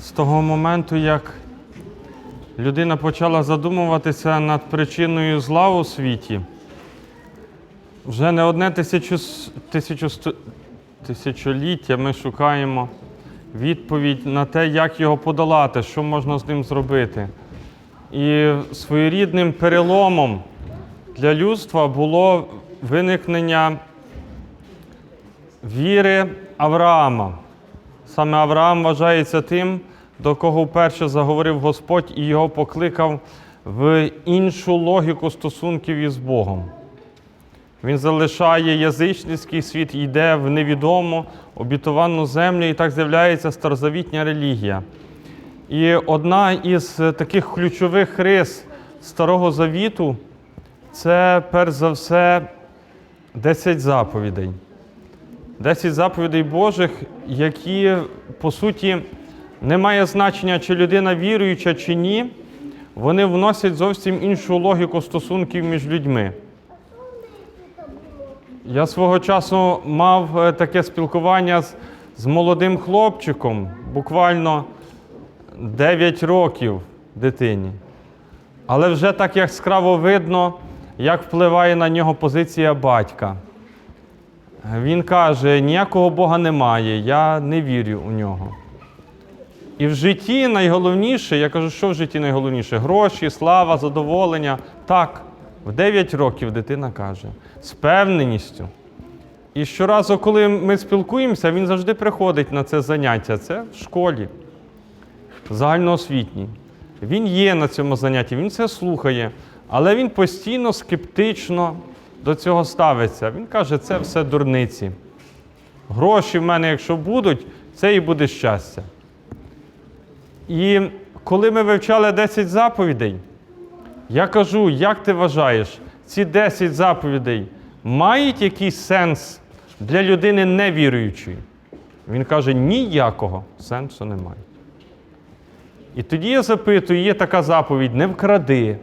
з того моменту, як людина почала задумуватися над причиною зла у світі, вже не одне тисячу, тисячу, тисячоліття ми шукаємо відповідь на те, як його подолати, що можна з ним зробити. І своєрідним переломом для людства було виникнення віри Авраама. Саме Авраам вважається тим, до кого вперше заговорив Господь і його покликав в іншу логіку стосунків із Богом. Він залишає язичницький світ, йде в невідому обітовану землю, і так з'являється старозавітня релігія. І одна із таких ключових рис Старого Завіту це перш за все 10 заповідей. 10 заповідей Божих, які, по суті, не має значення, чи людина віруюча, чи ні, вони вносять зовсім іншу логіку стосунків між людьми. Я свого часу мав е, таке спілкування з, з молодим хлопчиком, буквально 9 років дитині. Але вже так яскраво видно, як впливає на нього позиція батька. Він каже: ніякого Бога немає, я не вірю у нього. І в житті найголовніше, я кажу, що в житті найголовніше? Гроші, слава, задоволення. Так, в 9 років дитина каже, з певненістю. І щоразу, коли ми спілкуємося, він завжди приходить на це заняття. Це в школі, загальноосвітній. Він є на цьому занятті, він це слухає, але він постійно скептично до цього ставиться. Він каже, це все дурниці. Гроші в мене, якщо будуть, це і буде щастя. І коли ми вивчали 10 заповідей, я кажу, як ти вважаєш, ці 10 заповідей мають якийсь сенс для людини невіруючої? Він каже, ніякого сенсу немає. І тоді я запитую, є така заповідь: не вкради,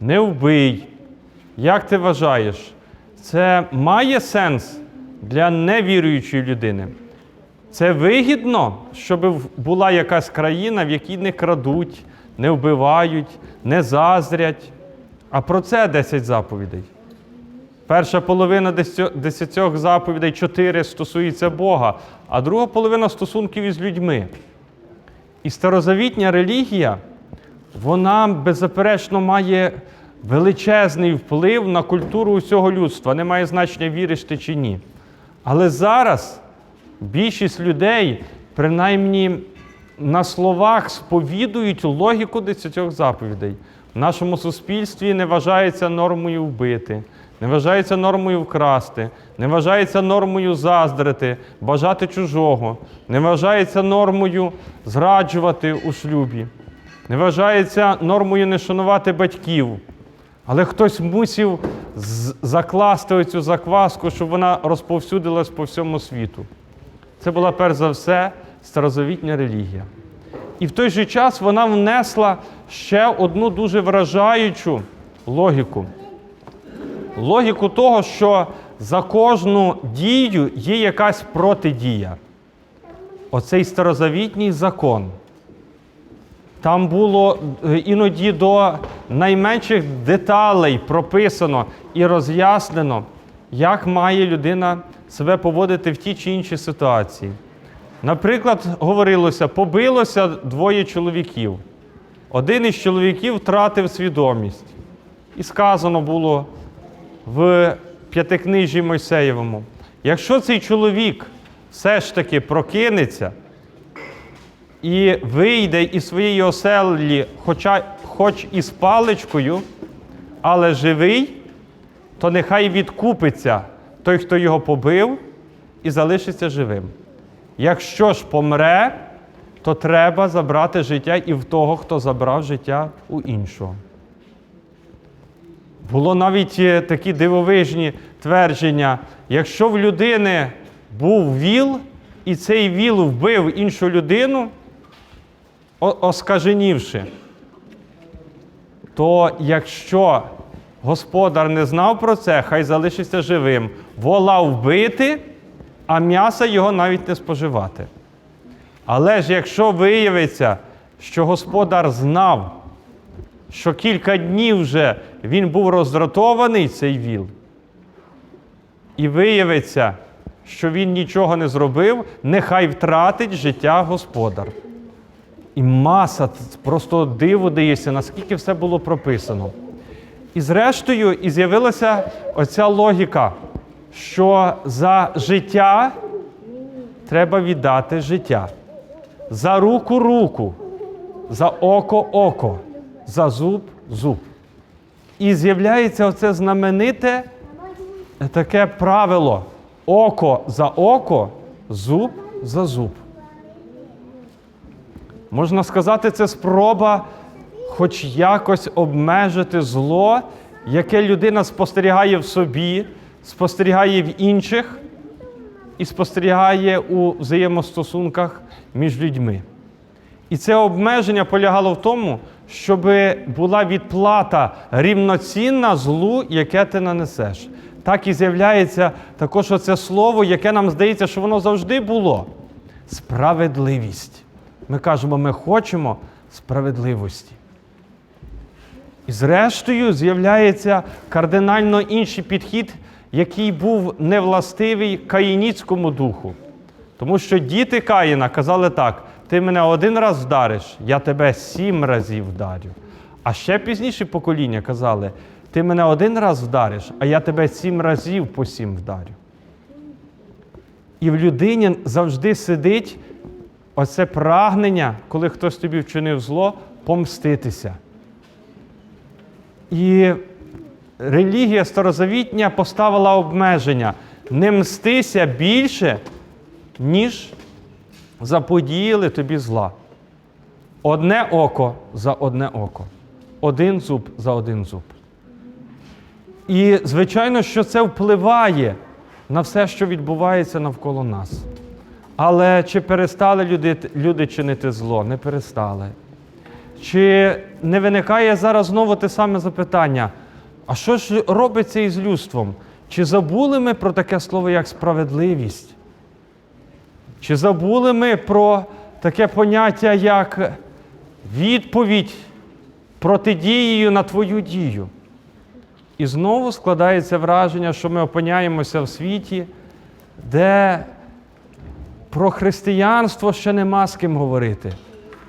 не вбий. Як ти вважаєш, це має сенс для невіруючої людини? Це вигідно, щоб була якась країна, в якій не крадуть, не вбивають, не заздрять. А про це 10 заповідей. Перша половина 10 заповідей, 4 стосується Бога, а друга половина стосунків із людьми. І старозавітня релігія, вона беззаперечно має величезний вплив на культуру усього людства. Не має значення, віриш ти чи ні. Але зараз більшість людей, принаймні на словах, сповідують логіку десятьох заповідей. В нашому суспільстві не вважається нормою вбити, не вважається нормою вкрасти, не вважається нормою заздрити, бажати чужого, не вважається нормою зраджувати у шлюбі, не вважається нормою не шанувати батьків. Але хтось мусив закласти оцю закваску, щоб вона розповсюдилась по всьому світу. Це була перш за все старозавітня релігія. І в той же час вона внесла ще одну дуже вражаючу логіку. Логіку того, що за кожну дію є якась протидія. Оцей старозавітній закон. Там було е, іноді до найменших деталей прописано і роз'яснено, як має людина себе поводити в тій чи іншій ситуації. Наприклад, говорилося, побилося двоє чоловіків. Один із чоловіків втратив свідомість. І сказано було в п'ятикнижі Мойсеєвому: якщо цей чоловік все ж таки прокинеться, і вийде із своєї оселі, хоча, хоч і з паличкою, але живий, то нехай відкупиться той, хто його побив, і залишиться живим. Якщо ж помре, то треба забрати життя і в того, хто забрав життя у іншого. Було навіть е, такі дивовижні твердження: якщо в людини був віл, і цей віл вбив іншу людину, оскаженівши, то якщо господар не знав про це, хай залишиться живим. Вола вбити, а м'яса його навіть не споживати. Але ж якщо виявиться, що господар знав, що кілька днів вже він був роздратований, цей віл, і виявиться, що він нічого не зробив, нехай втратить життя господар. І маса, просто диво дається, наскільки все було прописано. І зрештою, і з'явилася оця логіка, що за життя треба віддати життя. За руку руку, за око око, за зуб зуб. І з'являється оце знамените таке правило: око за око, зуб за зуб. Можна сказати, це спроба хоч якось обмежити зло, яке людина спостерігає в собі, спостерігає в інших і спостерігає у взаємостосунках між людьми. І це обмеження полягало в тому, щоб була відплата рівноцінна злу, яке ти нанесеш. Так і з'являється також оце слово, яке нам здається, що воно завжди було. Справедливість. Ми кажемо, ми хочемо справедливості. І зрештою з'являється кардинально інший підхід, який був невластивий каїніцькому духу. Тому що діти Каїна казали так: ти мене один раз вдариш, я тебе сім разів вдарю. А ще пізніше покоління казали, ти мене один раз вдариш, а я тебе сім разів по сім вдарю. І в людині завжди сидить оце прагнення, коли хтось тобі вчинив зло, помститися. І релігія старозавітня поставила обмеження не мстися більше, ніж заподіяли тобі зла. Одне око за одне око, один зуб за один зуб. І, звичайно, що це впливає на все, що відбувається навколо нас. Але чи перестали люди, люди чинити зло? Не перестали. Чи не виникає зараз знову те саме запитання? А що ж робиться із людством? Чи забули ми про таке слово, як справедливість? Чи забули ми про таке поняття, як відповідь протидією на твою дію? І знову складається враження, що ми опиняємося в світі, де про християнство ще нема з ким говорити.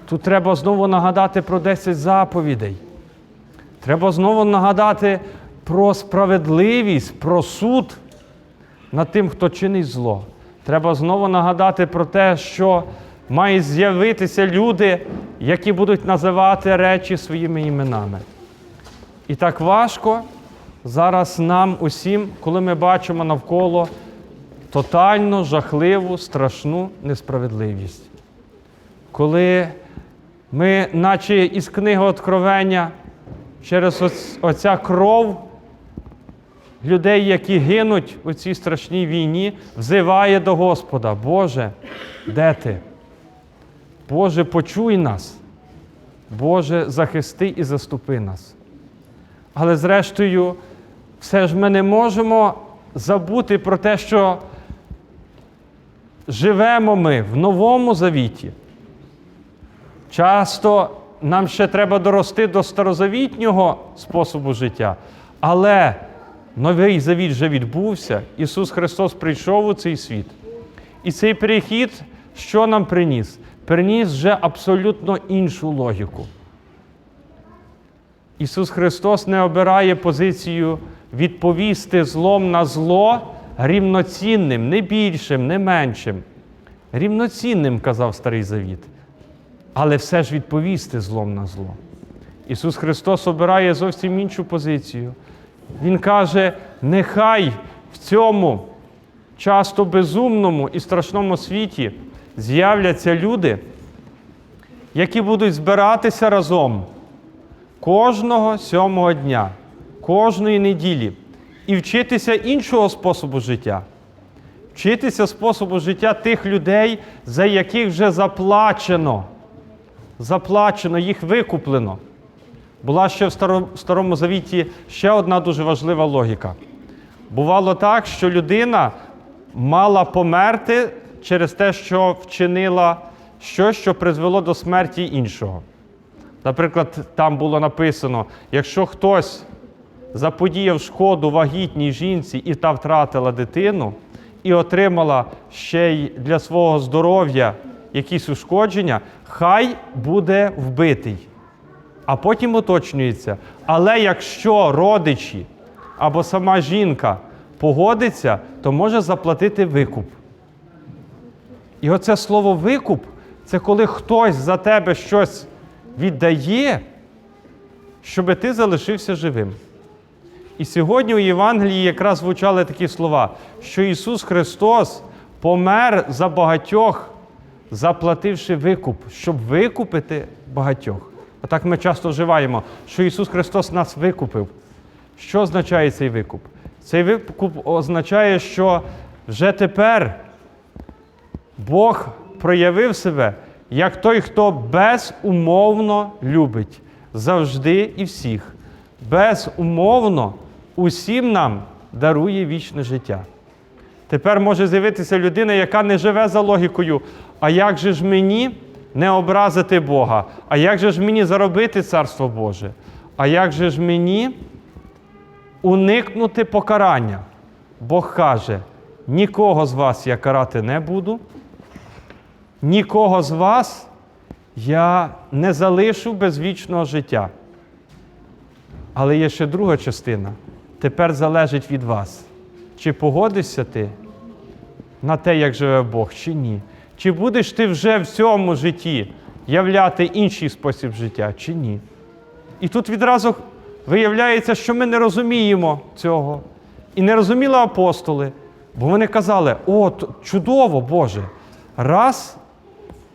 Тут треба знову нагадати про 10 заповідей. Треба знову нагадати про справедливість, про суд над тим, хто чинить зло. Треба знову нагадати про те, що мають з'явитися люди, які будуть називати речі своїми іменами. І так важко зараз нам усім, коли ми бачимо навколо тотальну, жахливу, страшну несправедливість. Коли ми, наче із книги Откровення, через оц- оця кров людей, які гинуть у цій страшній війні, взиває до Господа, Боже, де ти? Боже, почуй нас. Боже, захисти і заступи нас. Але зрештою, все ж ми не можемо забути про те, що живемо ми в новому завіті. Часто нам ще треба дорости до старозавітнього способу життя. Але новий завіт вже відбувся. Ісус Христос прийшов у цей світ. І цей перехід, що нам приніс? Приніс вже абсолютно іншу логіку. Ісус Христос не обирає позицію відповісти злом на зло рівноцінним, не більшим, не меншим. Рівноцінним, казав Старий Завіт. Але все ж відповісти злом на зло. Ісус Христос обирає зовсім іншу позицію. Він каже: нехай в цьому часто безумному і страшному світі з'являться люди, які будуть збиратися разом кожного сьомого дня, кожної неділі і вчитися іншого способу життя. Вчитися способу життя тих людей, за яких вже заплачено. Заплачено, їх викуплено. Була ще в Старому Завіті ще одна дуже важлива логіка. Бувало так, що людина мала померти через те, що вчинила щось, що призвело до смерті іншого. Наприклад, там було написано: якщо хтось заподіяв шкоду вагітній жінці і та втратила дитину, і отримала ще й для свого здоров'я якісь ушкодження, хай буде вбитий. А потім уточнюється. Але якщо родичі або сама жінка погодиться, то може заплатити викуп. І оце слово викуп це коли хтось за тебе щось віддає, щоб ти залишився живим. І сьогодні у Євангелії якраз звучали такі слова, що Ісус Христос помер за багатьох, заплативши викуп, щоб викупити багатьох. Отак ми часто вживаємо, що Ісус Христос нас викупив. Що означає цей викуп? Цей викуп означає, що вже тепер Бог проявив себе як той, хто безумовно любить завжди і всіх. Безумовно усім нам дарує вічне життя. Тепер може з'явитися людина, яка не живе за логікою, а як же ж мені не образити Бога? А як же ж мені заробити Царство Боже? А як же ж мені уникнути покарання? Бог каже: нікого з вас я карати не буду, нікого з вас я не залишу без вічного життя. Але є ще друга частина. Тепер залежить від вас. Чи погодишся ти на те, як живе Бог, чи ні? Чи будеш ти вже в цьому житті являти інший спосіб життя, чи ні? І тут відразу виявляється, що ми не розуміємо цього. І не розуміли апостоли, бо вони казали: о, чудово, Боже, раз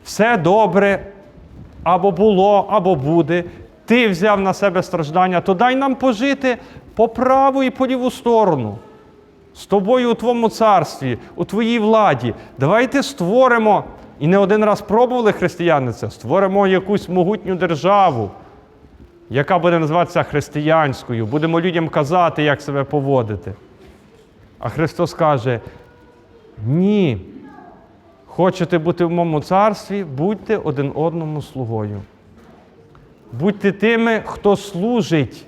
все добре, або було, або буде. Ти взяв на себе страждання, то дай нам пожити по праву і по ліву сторону. З тобою у твоєму царстві, у твоїй владі. Давайте створимо, і не один раз пробували християни це, створимо якусь могутню державу, яка буде називатися християнською. Будемо людям казати, як себе поводити. А Христос каже: ні. Хочете бути в моєму царстві, будьте один одному слугою. Будьте тими, хто служить.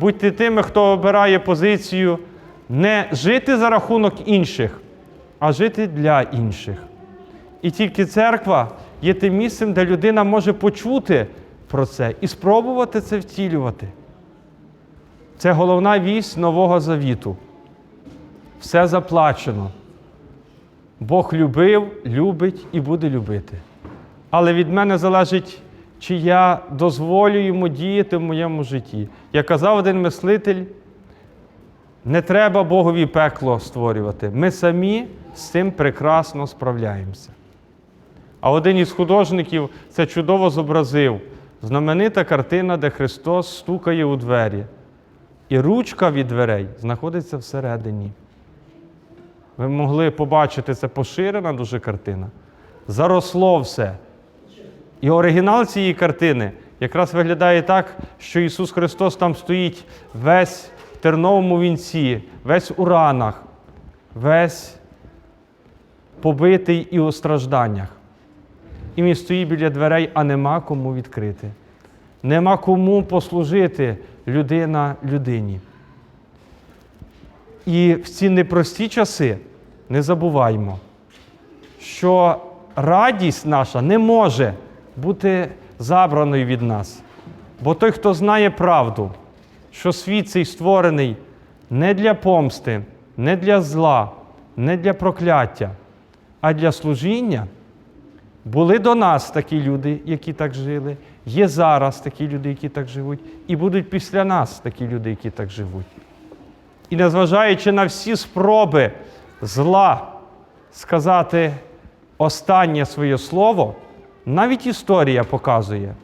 Будьте тими, хто обирає позицію не жити за рахунок інших, а жити для інших. І тільки церква є тим місцем, де людина може почути про це і спробувати це втілювати. Це головна вість Нового Завіту. Все заплачено. Бог любив, любить і буде любити. Але від мене залежить, чи я дозволю йому діяти в моєму житті. Як казав один мислитель, не треба Богові пекло створювати. Ми самі з цим прекрасно справляємося. А один із художників це чудово зобразив. Знаменита картина, де Христос стукає у двері. І ручка від дверей знаходиться всередині. Ви могли побачити, це поширена дуже картина. Заросло все. І оригінал цієї картини якраз виглядає так, що Ісус Христос там стоїть весь в терновому вінці, весь у ранах, весь побитий і у стражданнях. І він стоїть біля дверей, а нема кому відкрити. Нема кому послужити людина людині. І в ці непрості часи не забуваймо, що радість наша не може бути забраною від нас. Бо той, хто знає правду, що світ цей створений не для помсти, не для зла, не для прокляття, а для служіння, були до нас такі люди, які так жили, є зараз такі люди, які так живуть, і будуть після нас такі люди, які так живуть. І незважаючи на всі спроби зла сказати останнє своє слово, навіть історія показує,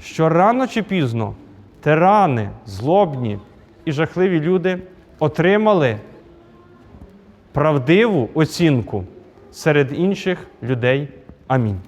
що рано чи пізно тирани, злобні і жахливі люди отримали правдиву оцінку серед інших людей. Амінь.